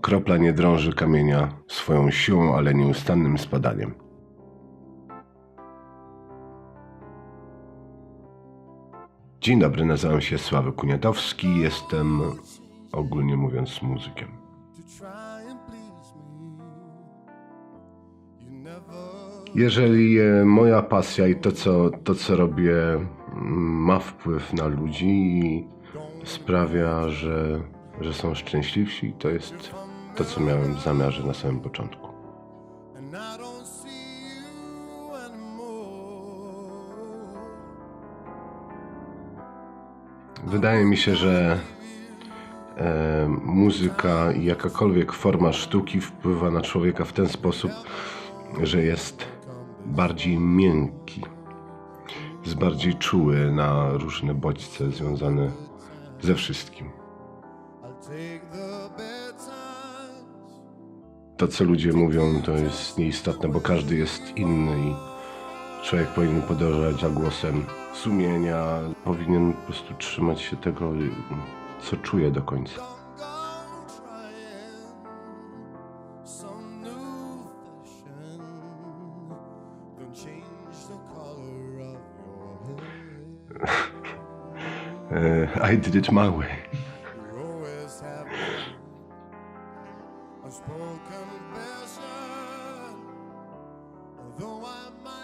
Kropla nie drąży kamienia swoją siłą, ale nieustannym spadaniem. Dzień dobry, nazywam się Sławek Kuniatowski, jestem ogólnie mówiąc muzykiem. Jeżeli e, moja pasja i to co, to, co robię, mm, ma wpływ na ludzi i sprawia, że, że są szczęśliwsi, to jest to, co miałem w zamiarze na samym początku. Wydaje mi się, że e, muzyka i jakakolwiek forma sztuki wpływa na człowieka w ten sposób, że jest bardziej miękki, jest bardziej czuły na różne bodźce związane ze wszystkim. To, co ludzie mówią, to jest nieistotne, bo każdy jest inny i człowiek powinien podążać za głosem sumienia, powinien po prostu trzymać się tego, co czuje do końca. I did it my way. unspoken passion, though I might.